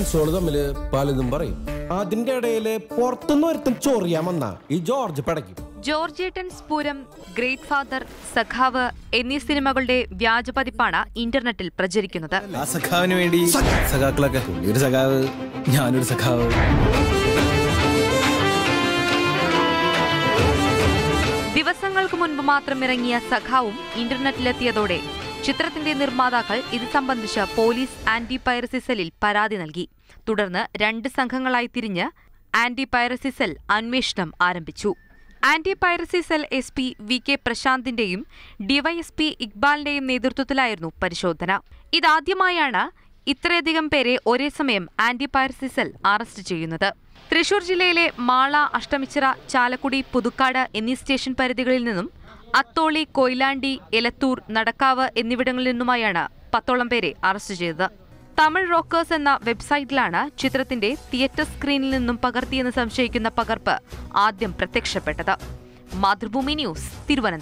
ഫ്രണ്ട്സുകൾ തമ്മിൽ പലതും പറയും. അതിന്റെ ഇടയിൽ പുറത്തുനിന്ന് ഒരുത്തും ചൊറിയാൻ വന്ന ഈ ജോർജ് പടയ്ക്കും. ജോർജേട്ടൻ സ്പൂരം ഗ്രേറ്റ് ഫാദർ സഖാവ് എന്നീ സിനിമകളുടെ വ്യാജ പതിപ്പാണ് ഇന്റർനെറ്റിൽ പ്രചരിക്കുന്നത്. ആ സഖാവിന് വേണ്ടി സഖാക്കളൊക്കെ. ഒരു സഖാവ് ഞാനൊരു സഖാവ്. ദിവസങ്ങൾക്ക് മുൻപ് മാത്രം ഇറങ്ങിയ സഖാവും ഇന്റർനെറ്റിലെത്തിയതോടെ ചിത്രത്തിന്റെ നിർമ്മാതാക്കൾ ഇത് സംബന്ധിച്ച് പോലീസ് ആന്റി പൈറസി സെല്ലിൽ പരാതി നൽകി. തുടർന്ന് രണ്ട് സംഘങ്ങളായി തിരിഞ്ഞ് ആന്റി പൈറസി സെൽ അന്വേഷണം ആരംഭിച്ചു. Anti piracy cell S P V K പ്രശാന്തിന്റെയും DYSP ഇക്ബാലിന്റെയും നേതൃത്വത്തിലായിരുന്നു പരിശോധന. ഇതാദ്യമായാണ് ഇത്രയധികം പേരെ ഒരേ സമയം ആന്റി പൈറസി സെൽ അറസ്റ്റ് ചെയ്യുന്നത്. തൃശൂർ ജില്ലയിലെ മാള അഷ്ടമിച്ചിറ ചാലക്കുടി പുതുക്കാട് എന്നീ സ്റ്റേഷൻ പരിധികളിൽ നിന്നും അത്തോളി കൊയിലാണ്ടി എലത്തൂർ നടക്കാവ് എന്നിവിടങ്ങളിൽ നിന്നുമായാണ് പത്തോളം പേരെ അറസ്റ്റ് ചെയ്തത്. തമിഴ് റോക്കേഴ്സ് എന്ന വെബ്സൈറ്റിലാണ് ചിത്രത്തിന്റെ തിയേറ്റർ സ്ക്രീനിൽ നിന്നും പകർത്തിയെന്ന് സംശയിക്കുന്ന പകർപ്പ് ആദ്യം പ്രത്യക്ഷപ്പെട്ടത്. മാതൃഭൂമി ന്യൂസ് തിരുവനന്തപുരം.